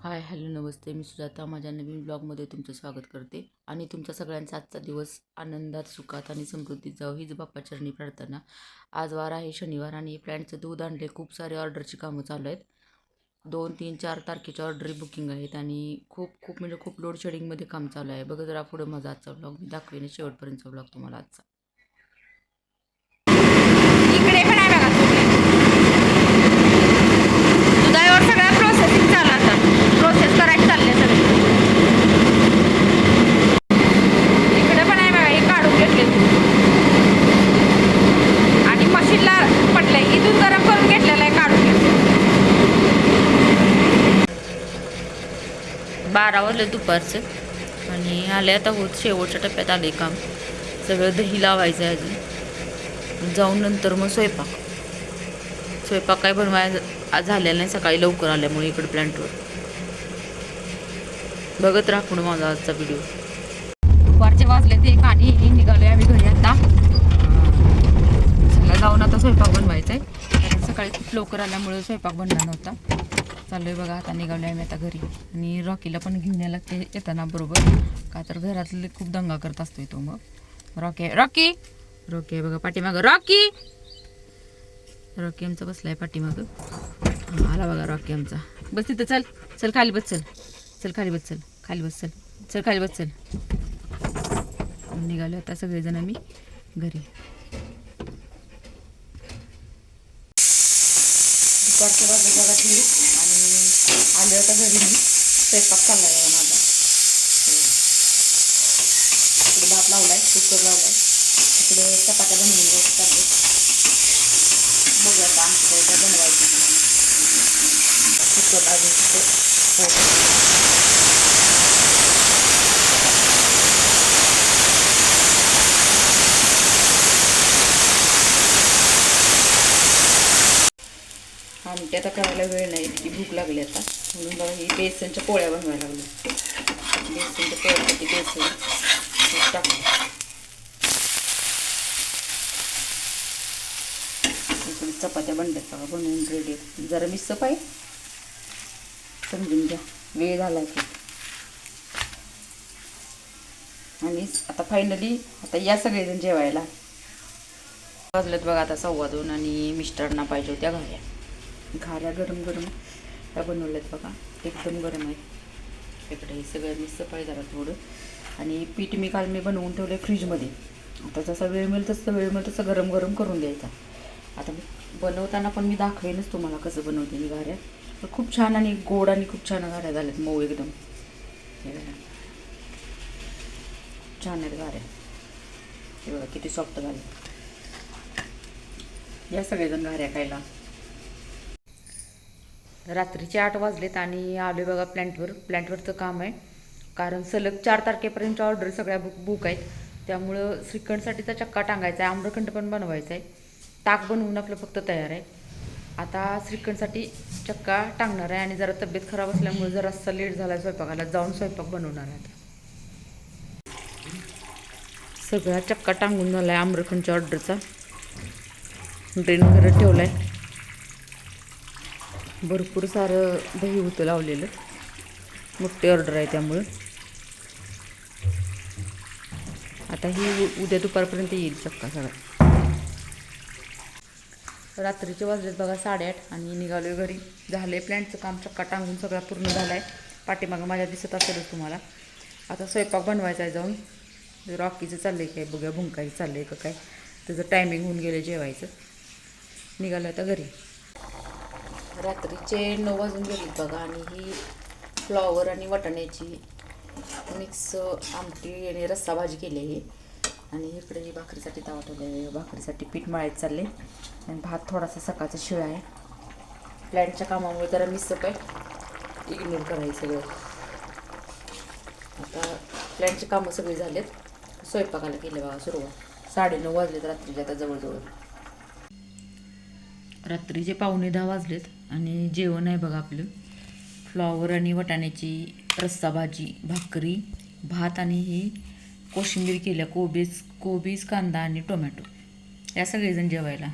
Hi hello नमस्ते. मी सुजाता. माझ्या नवीन ब्लॉगमध्ये तुमचं स्वागत करते. आणि तुमचा सगळ्यांचा आजचा दिवस आनंदात सुखात आणि समृद्धीत जाऊ हीच बाप्पा चरणी प्रार्थना. आज वार आहे शनिवार आणि प्लॅनचं दूध आणले. खूप सारे ऑर्डरची कामं चालू आहेत. दोन तीन चार तारखेच्या ऑर्डरी बुकिंग आहेत आणि खूप खूप म्हणजे खूप लोड शेडिंगमध्ये काम चालू आहे. बघा जरा पुढं माझा आजचा ब्लॉग मी दाखवेन शेवटपर्यंतचा ब्लॉग तुम्हाला आजचा इकडे पण आहे बघा तुम्ही दुधावर सगळ्या प्रोसेसिंग चालू आता प्रोसेस करायची चालले सगळे इकडे पण आहे बघा हे काढून घेतले आणि मशीनला पडलंय इथून गरम करून घेतलेलं आहे काढून घेतलं बारा वाजले दुपारचं. आणि आले आता होत शेवटच्या टप्प्यात आले काम. सगळं दही लावायचं आहे अजून. जाऊन नंतर मग स्वयंपाक. स्वयंपाक काय बनवाय झालेला नाही सकाळी लवकर आल्यामुळे इकडे प्लॅन्टवर बघत राहा माझा आजचा व्हिडिओ दुपारचे वाजले ते आणि निघाले आम्ही घरी आता. सगळं जाऊन आता स्वयंपाक बनवायचा आहे कारण सकाळी खूप लवकर आल्यामुळे स्वयंपाक बनला नव्हता. चाललोय बघा आता निघालोय आम्ही आता घरी. आणि रॉकीला पण घेऊन यायला ते येताना बरोबर. का तर घरातले खूप दंगा करत असतोय तो मग. रॉकी आहे रॉकी! रॉकी आहे बघा पाठीमागं. रॉकी! रॉकी आमचा बसलाय पाठीमागं. आला बघा रॉकी आमचा. बस तिथं चल. चल खाली बस चल. चल खाली बस चल. खाली बस चल. चल खाली बस चल. निघालो आता सगळेजण आम्ही घरी. दुपारच्या वाजले बघा आले होता घरी मी स्वयंपाक चालला बघा माझा. इकडे भात लावलाय कुकर लावलाय. इकडे चपात्या बनवून घ्यायचं चालले बघूया आता आमचं काय काय बनवायचं. कुकर अजून तिथं आता करायला वेळ नाही इतकी भूक लागली आता. म्हणून बघा ही बेसनच्या पोळ्या बनवायला लागल्या बेसनच्या पोळ्यासाठी बेसन टाकू इकडे चपात्या बनल्यात बघा बनवून रेडी जरा मिस्स आहे समजून घ्या. वेळ झाला की आणि आता फायनली आता या सगळेजण जेवायला. वाजलेत बघा आता सव्वा दोन आणि मिस्टरांना पाहिजे होत्या घाल्या घाऱ्या गरम गरम त्या बनवल्यात बघा. एकदम गरम आहे. इकडे हे सगळं मी सफाई झाला थोडं. आणि पीठ मी काल मी बनवून ठेवलं आहे फ्रीजमध्ये. आता जसा वेळ मिळेल तसं वेळ मिळेल तसं गरम गरम करून द्यायचा आता मी बनवताना पण मी दाखवेनच तुम्हाला कसं बनवते मी घाऱ्या पण खूप छान आणि गोड आणि खूप छान घाऱ्या झाल्यात मऊ एकदम. हे बघा. छान आहेत घाऱ्या हे बघा किती सॉफ्ट झाले या सगळेजण घाऱ्या खायला. रात्रीचे आठ वाजलेत आणि आलो बघा प्लॅन्टवर. प्लॅन्टवरचं काम आहे. कारण सलग चार तारखेपर्यंत ऑर्डर सगळ्या बुक बुक आहेत. त्यामुळं श्रीखंडसाठीचा चक्का टांगायचा आहे. आम्रखंड पण बनवायचा आहे. ताक बनवून आपलं फक्त तयार आहे. आता श्रीखंडसाठी चक्का टांगणार आहे आणि जरा तब्येत खराब असल्यामुळे जरासा लेट झाला आहे स्वयंपाकाला. जाऊन स्वयंपाक बनवणार आहे आता. सगळा चक्का टांगून झाला आहे आम्रखंडच्या ऑर्डरचा ड्रेन करत ठेवला आहे भरपूर सारं दही होतं लावलेलं. मोठी ऑर्डर आहे त्यामुळं. आता ही उद्या दुपारपर्यंत येईल चक्का सगळा. रात्रीचे वाजलेत बघा साडेआठ आणि निघालोय घरी. झालं आहे प्लॅन्टचं काम चक्का टांगून सगळा पूर्ण झाला आहे पाठीमागं माझ्या दिसत असेलच तुम्हाला. आता स्वयंपाक बनवायचा आहे जाऊन. रॉकीचं चाललं आहे काय बघूया भुंकाई चाललं आहे का काय. त्याचं टायमिंग होऊन गेलं जेवायचं. निघालं आता घरी. रात्रीचे नऊ वाजून गेलीत बघा आणि ही फ्लॉवर आणि वाटाण्याची मिक्स आमटी आणि रस्सा भाजी केली आहे. आणि इकडे ही भाकरीसाठी तवा ठेवले भाकरीसाठी पीठ मळायत चालले आणि भात थोडासा सकाळचा शिळा आहे. प्लॅनच्या कामामुळे जरा मिस आहे. इग्नोर करायचं सगळं. आता प्लॅन्टची कामं सगळी झालेत. स्वयंपाकाला केले बघा सुरुवात. साडेनऊ वाजलेत रात्रीचे आता जवळजवळ. रात्रीचे पावणे दहा वाजलेत आणि जेवण आहे बघा आपलं. फ्लॉवर आणि वाटाण्याची रस्सा भाजी भाकरी भात आणि ही कोशिंबीर केल्या कोबीज कोबीज कांदा आणि टोमॅटो. या सगळेजण जेवायला.